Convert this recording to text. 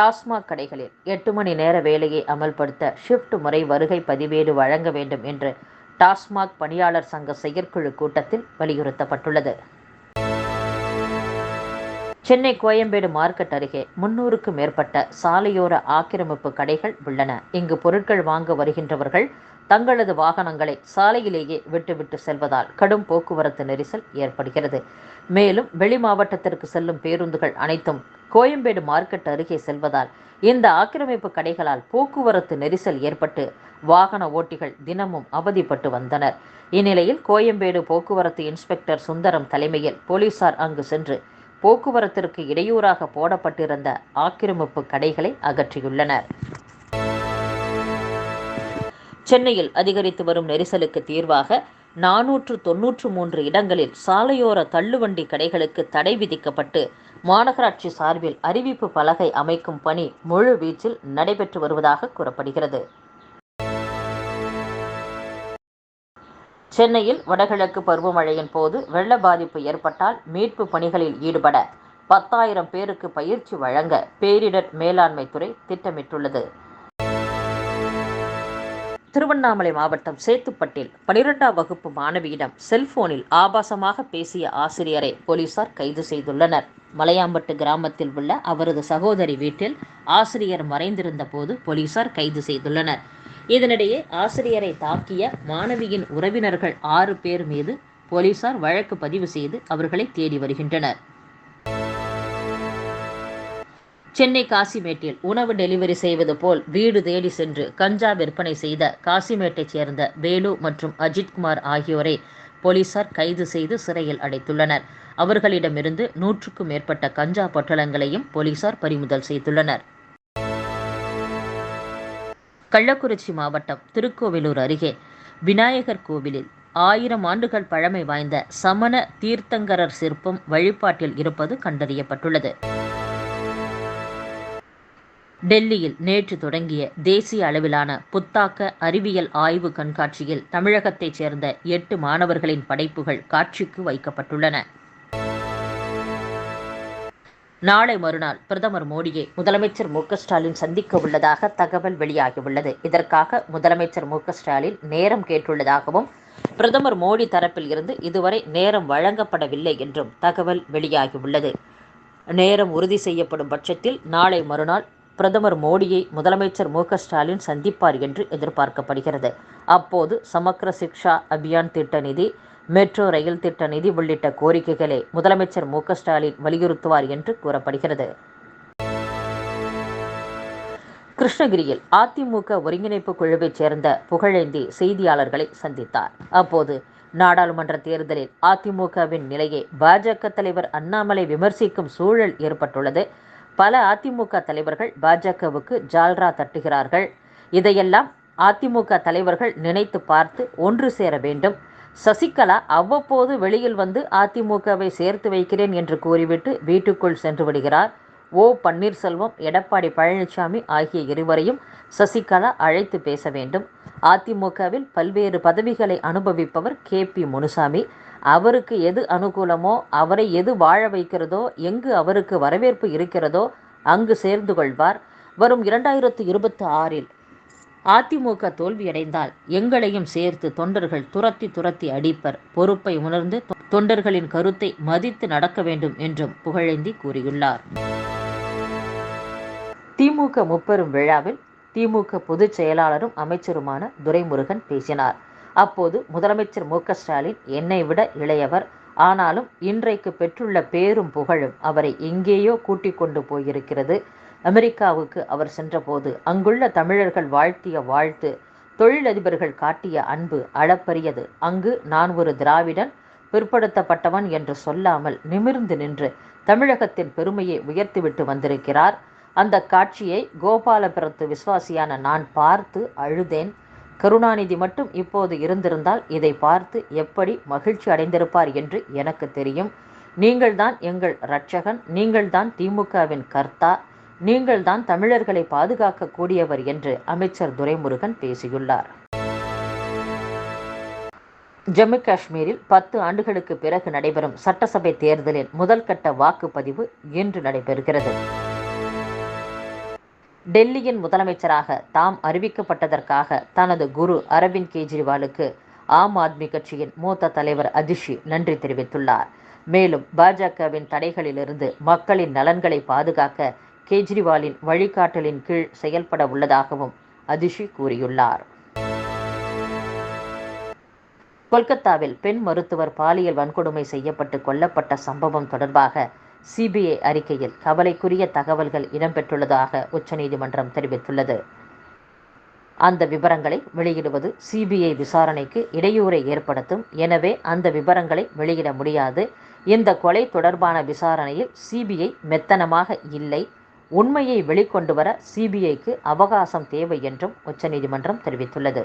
டாஸ்மாக் கடைகளில் எட்டு மணி நேர வேலையை அமல்படுத்த ஷிப்ட் முறை வருகை பதிவேடு வழங்க வேண்டும் என்று டாஸ்மாக் பணியாளர் சங்க செயற்குழு கூட்டத்தில் வலியுறுத்தப்பட்டுள்ளது. சென்னை கோயம்பேடு மார்க்கெட் அருகே முன்னூறுக்கும் மேற்பட்ட சாலையோர ஆக்கிரமிப்பு கடைகள் உள்ளன. இங்கு பொருட்கள் வாங்க வருகின்றவர்கள் தங்களது வாகனங்களை சாலையிலேயே விட்டுவிட்டு செல்வதால் கடும் போக்குவரத்து நெரிசல் ஏற்படுகிறது. மேலும் வெளி மாவட்டத்திற்கு செல்லும் பேருந்துகள் அனைத்தும் கோயம்பேடு மார்க்கெட் அருகே செல்வதால் இந்த ஆக்கிரமிப்பு கடைகளால் போக்குவரத்து நெரிசல் ஏற்பட்டு வாகன ஓட்டிகள் தினமும் அவதிப்பட்டு வந்தனர். இந்நிலையில் கோயம்பேடு போக்குவரத்து இன்ஸ்பெக்டர் சுந்தரம் தலைமையில் போலீசார் அங்கு சென்று போக்குவரத்திற்கு இடையூறாக போடப்பட்டிருந்த ஆக்கிரமிப்பு கடைகளை அகற்றியுள்ளனர். சென்னையில் அதிகரித்து வரும் நெரிசலுக்கு தீர்வாக நானூற்று தொன்னூற்று மூன்று இடங்களில் சாலையோர தள்ளுவண்டி கடைகளுக்கு தடை விதிக்கப்பட்டு மாநகராட்சி சார்பில் அறிவிப்பு பலகை அமைக்கும் பணி முழு வீச்சில் நடைபெற்று வருவதாக கூறப்படுகிறது. சென்னையில் வடகிழக்கு பருவமழையின் போது வெள்ள பாதிப்பு ஏற்பட்டால் மீட்பு பணிகளில் ஈடுபட பத்தாயிரம் பேருக்கு பயிற்சி வழங்க பேரிடர் மேலாண்மை துறை திட்டமிட்டுள்ளது. திருவண்ணாமலை மாவட்டம் சேத்துப்பட்டில் பனிரெண்டாம் வகுப்பு மாணவியிடம் செல்போனில் ஆபாசமாக பேசிய ஆசிரியரை போலீசார் கைது செய்துள்ளனர். மலையாம்பட்டு கிராமத்தில் உள்ள அவரது சகோதரி வீட்டில் ஆசிரியர் மறைந்திருந்த போது போலீசார் கைது செய்துள்ளனர். இதனிடையே ஆசிரியரை தாக்கிய மாணவியின் உறவினர்கள் ஆறு பேர் மீது போலீசார் வழக்கு பதிவு செய்து அவர்களை தேடி வருகின்றனர். சென்னை காசிமேட்டில் உணவு டெலிவரி செய்வது போல் வீடு தேடி சென்று கஞ்சா விற்பனை செய்த காசிமேட்டைச் சேர்ந்த வேலு மற்றும் அஜித்குமார் ஆகியோரை போலீசார் கைது செய்து சிறையில் அடைத்துள்ளனர். அவர்களிடமிருந்து நூற்றுக்கும் மேற்பட்ட கஞ்சா பொட்டலங்களையும் போலீசார் பறிமுதல் செய்துள்ளனர். கள்ளக்குறிச்சி மாவட்டம் திருக்கோவிலூர் அருகே விநாயகர் கோவிலில் ஆயிரம் ஆண்டுகள் பழமை வாய்ந்த சமண தீர்த்தங்கரர் சிற்பம் வழிபாட்டில் இருப்பது கண்டறியப்பட்டுள்ளது. டெல்லியில் நேற்று தொடங்கிய தேசிய அளவிலான புத்தாக்க அறிவியல் ஆய்வு கண்காட்சியில் தமிழகத்தைச் சேர்ந்த எட்டு மாணவர்களின் படைப்புகள் காட்சிக்கு வைக்கப்பட்டுள்ளன. நாளை மறுநாள் பிரதமர் மோடியை முதலமைச்சர் மு ஸ்டாலின் சந்திக்க உள்ளதாக தகவல் வெளியாகியுள்ளது. இதற்காக முதலமைச்சர் மு ஸ்டாலின் நேரம் கேட்டுள்ளதாகவும் பிரதமர் மோடி தரப்பில் இருந்து இதுவரை நேரம் வழங்கப்படவில்லை என்றும் தகவல் வெளியாகியுள்ளது. நேரம் உறுதி செய்யப்படும் பட்சத்தில் நாளை மறுநாள் பிரதமர் மோடியை முதலமைச்சர் மு ஸ்டாலின் சந்திப்பார் என்று எதிர்பார்க்கப்படுகிறது. அப்போது சமக்ர சிக்ஷா அபியான் திட்ட நிதி மெட்ரோ ரயில் திட்ட நிதி உள்ளிட்ட கோரிக்கைகளை முதலமைச்சர் மு ஸ்டாலின் வலியுறுத்துவார் என்று கூறப்படுகிறது. கிருஷ்ணகிரியில் அதிமுக ஒருங்கிணைப்பு குழுவைச் சேர்ந்த புகழேந்தி செய்தியாளர்களை சந்தித்தார். அப்போது நாடாளுமன்ற தேர்தலில் அதிமுகவின் நிலையை பாஜக தலைவர் அண்ணாமலை விமர்சிக்கும் சூழல் ஏற்பட்டுள்ளது. பல அதிமுக தலைவர்கள் பாஜகவுக்கு ஜால்ரா தட்டுகிறார்கள். இதையெல்லாம் அதிமுக தலைவர்கள் நினைத்து பார்த்து ஒன்று சேர வேண்டும். சசிகலா அவ்வப்போது வெளியில் வந்து அதிமுகவை சேர்த்து வைக்கிறேன் என்று கூறிவிட்டு வீட்டுக்குள் சென்று விடுகிறார். ஓ பன்னீர்செல்வம் எடப்பாடி பழனிசாமி ஆகிய இருவரையும் சசிகலா அழைத்து பேச வேண்டும். அதிமுகவில் பல்வேறு பதவிகளை அனுபவிப்பவர் கே பி முனுசாமி. அவருக்கு எது அனுகூலமோ அவரை எது வாழ வைக்கிறதோ எங்கு அவருக்கு வரவேற்பு இருக்கிறதோ அங்கு சேர்ந்து கொள்வார். வரும் இரண்டாயிரத்து இருபத்தி ஆறில் அதிமுக தோல்வியடைந்தால் எங்களையும் சேர்த்து தொண்டர்கள் துரத்தி துரத்தி அடிப்பர். பொறுப்பை உணர்ந்து தொண்டர்களின் கருத்தை மதித்து நடக்க வேண்டும் என்றும் புகழேந்தி கூறியுள்ளார். திமுக முப்பெரும் விழாவில் திமுக பொதுச் செயலாளரும் அமைச்சருமான துரைமுருகன் பேசினார். அப்போது முதலமைச்சர் மு ஸ்டாலின் என்னை விட இளையவர். ஆனாலும் இன்றைக்கு பெற்றுள்ள பேரும் புகழும் அவரை எங்கேயோ கூட்டிக் கொண்டு போயிருக்கிறது. அமெரிக்காவுக்கு அவர் சென்றபோது அங்குள்ள தமிழர்கள் வாழ்த்திய வாழ்த்து தொழிலதிபர்கள் காட்டிய அன்பு அளப்பரியது. அங்கு நான் ஒரு திராவிடன் பிற்படுத்தப்பட்டவன் என்று சொல்லாமல் நிமிர்ந்து நின்று தமிழகத்தின் பெருமையை உயர்த்திவிட்டு வந்திருக்கிறார். அந்த காட்சியை கோபாலபுரத்து விசுவாசியான நான் பார்த்து அழுதேன். கருணாநிதி மட்டும் இப்போது இருந்திருந்தால் இதை பார்த்து எப்படி மகிழ்ச்சி அடைந்திருப்பார் என்று எனக்கு தெரியும். நீங்கள்தான் எங்கள் இரட்சகன் நீங்கள்தான் திமுகவின் கர்த்தா நீங்கள்தான் தமிழர்களை பாதுகாக்கக்கூடியவர் என்று அமைச்சர் துரைமுருகன் பேசியுள்ளார். ஜம்மு காஷ்மீரில் பத்து ஆண்டுகளுக்கு பிறகு நடைபெறும் சட்டசபை தேர்தலின் முதல் கட்ட வாக்குப்பதிவு இன்று நடைபெறுகிறது. டெல்லியின் முதலமைச்சராக தாம் அறிவிக்கப்பட்டதற்காக தனது குரு அரவிந்த் கெஜ்ரிவாலுக்கு ஆம் ஆத்மி கட்சியின் மூத்த தலைவர் அதிஷி நன்றி தெரிவித்துள்ளார். மேலும் பாஜகவின் தடைகளிலிருந்து மக்களின் நலன்களை பாதுகாக்க கெஜ்ரிவாலின் வழிகாட்டலின் கீழ் செயல்பட உள்ளதாகவும் அதிஷி கூறியுள்ளார். கொல்கத்தாவில் பெண் மருத்துவர் பாலியல் வன்கொடுமை செய்யப்பட்டு கொல்லப்பட்ட சம்பவம் தொடர்பாக சிபிஐ அறிக்கையில் கவலைக்குரிய தகவல்கள் இடம்பெற்றுள்ளதாக உச்சநீதிமன்றம் தெரிவித்துள்ளது. அந்த விவரங்களை வெளியிடுவது சிபிஐ விசாரணைக்கு இடையூறை ஏற்படுத்தும். எனவே அந்த விவரங்களை வெளியிட முடியாது. இந்த கொலை தொடர்பான விசாரணையில் சிபிஐ மெத்தனமாக இல்லை. உண்மையை வெளிக்கொண்டு வர சிபிஐக்கு அவகாசம் தேவை என்றும் உச்சநீதிமன்றம் தெரிவித்துள்ளது.